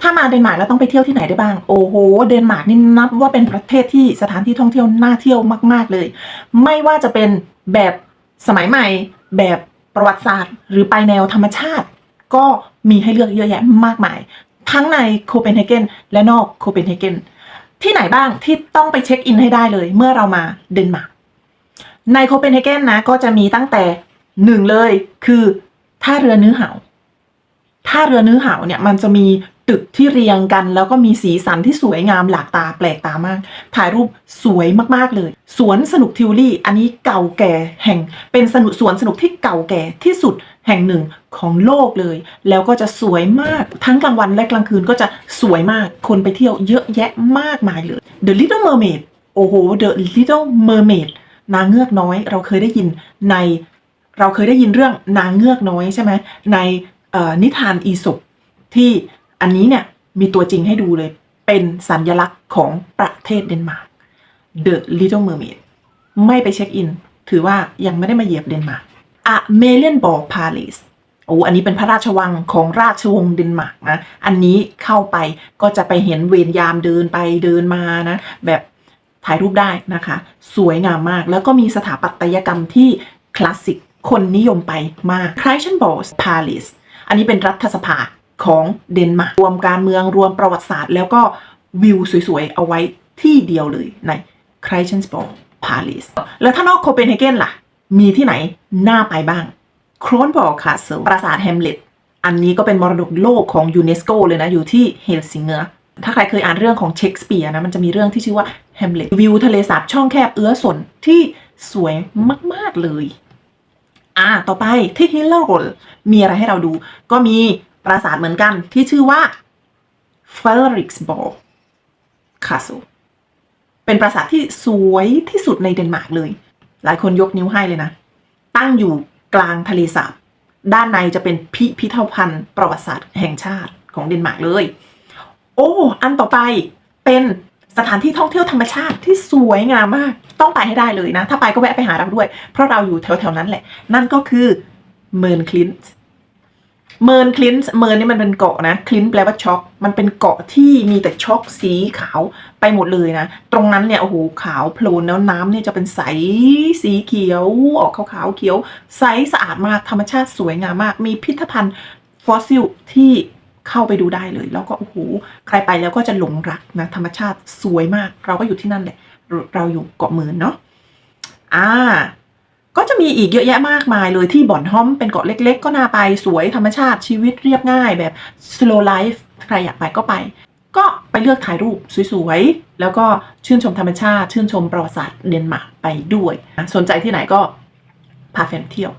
ถ้ามาเดนมาร์กแล้วต้องไปเที่ยวที่ไหนได้บ้าง โอ้โห เดนมาร์กนี่นับว่าเป็นประเทศที่สถานที่ท่องเที่ยวน่าเที่ยวมาก ๆเลย ไม่ว่าจะเป็นแบบสมัยใหม่ แบบประวัติศาสตร์ หรือไปแนวธรรมชาติ ก็มีให้เลือกเยอะแยะมากมาย ทั้งในโคเปนเฮเกนและนอกโคเปนเฮเกนที่ไหนบ้างที่ต้องไปเช็คอินให้ได้เลย เมื่อเรามาเดนมาร์กในโคเปนเฮเกนนะก็จะมีตั้งแต่หนึ่งเลยคือท่าเรือนื้อหาท่าเรือนื้อหาเนี่ยมันจะมี ตึกที่เรียงกัน แล้วก็มีสีสันที่สวยงามหลากตาแปลกตามาก ถ่ายรูปสวยมากๆเลย สวนสนุกทิวลี่อันนี้เก่าแก่แห่งเป็นสนุกสวนสนุกที่เก่าแก่ที่สุดแห่งหนึ่งของโลกเลย แล้วก็จะสวยมากทั้งกลางวันและกลางคืนก็จะสวยมากคนไปเที่ยวเยอะแยะมากมายเลย The Little Mermaid โอ้โห The Little Mermaid นางเงือกน้อย เราเคยได้ยินในเราเคยได้ยินเรื่องนางเงือกน้อยใช่ไหมในนิทานอีสปที่ อันนี้เนี่ยมีตัวจริงให้ดูเลย เป็นสัญลักษณ์ของประเทศเดนมาร์ก The Little Mermaid ไม่ไปเช็คอิน ถือว่ายังไม่ได้มาเหยียบเดนมาร์กอะเมเลียนบอลพาเลสโอ้อันนี้เป็นพระราชวังของราชวงศ์เดนมาร์กนะ อันนี้เข้าไปก็จะไปเห็นเวรยามเดินไปเดินมานะ แบบถ่ายรูปได้นะคะ สวยงามมากแล้วก็มีสถาปัตยกรรมที่คลาสสิกคนนิยมไปมาก c r i s t e n b o s Palace อันนี้เป็นรัฐสภา ของเดนมาร์กรวมการเมืองรวมประวัติศาสตร์ แล้วก็วิวสวยๆ เอาไว้ที่เดียวเลยใน c r i s t e n b o s Palace แล้วถ้านอกโคเปนเฮเกนล่ะ มีที่ไหนน่าไปบ้างโครนบอลคาสเซิลปราสาทแฮมเล็ตอันนี้ก็เป็นมรดกโลกของยูเนสโกเลยนะ อยู่ที่เฮลซิงเกอร์ถ้าใครเคยอ่านเรื่องของเชคสเปียร์นะ มันจะมีเรื่องที่ชื่อว่าแฮมเล็ตวิวทะเลสาบช่องแคบเอื้อสนที่สวยมาก ๆ เลย อ่า ต่อไปที่ฮิลเลอร์มีอะไรให้เราดู ก็มี ปราสาทเหมือนกันที่ชื่อว่า f e l r i x b a l l Castle เป็นปราสาทที่สวยที่สุดในเดนมาร์กเลย หลายคนยกนิ้วให้เลยนะ ตั้งอยู่กลางทะเลสาบ ด้านในจะเป็นพิพิธภัณฑ์ประวัติศาสตร์แห่งชาติของเดนมาร์กเลย โอ้ อันต่อไปเป็นสถานที่ท่องเที่ยวธรรมชาติที่สวยงามมาก ต้องไปให้ได้เลยนะ ถ้าไปก็แวะไปหาเราด้วย เพราะเราอยู่แถวๆนั้นแหละ นั่นก็คือเมิร์นคลินต์ เมิร์นคลินต์เมิร์นนี่มันเป็นเกาะนะคลินต์แปลว่าช็อกมันเป็นเกาะที่มีแต่ช็อกสีขาวไปหมดเลยนะ ตรงนั้นเนี่ยโอ้โหขาวโพลนแล้วน้ำเนี่ยจะเป็นใสสีเขียวออกขาวๆเขียว ใสสะอาดมากธรรมชาติสวยงามมาก มีพิพิธภัณฑ์ฟอสซิลที่เข้าไปดูได้เลย แล้วก็โอ้โหใครไปแล้วก็จะหลงรักนะธรรมชาติสวยมาก เราก็อยู่ที่นั่นแหละเราอยู่เกาะหมื่นเนาะอ่า ก็จะมีอีกเยอะแยะมากมายเลยที่บ่อนฮอมเป็นเกาะเล็ก ๆ ก็น่าไปสวยธรรมชาติชีวิตเรียบง่ายแบบ slow life ใครอยากไปก็ไป ก็ไปเลือกถ่ายรูปสวยๆ แล้วก็ชื่นชมธรรมชาติ ชื่นชมประวัติศาสตร์เดนมาร์กไปด้วย สนใจที่ไหนก็พาแฟนเที่ยว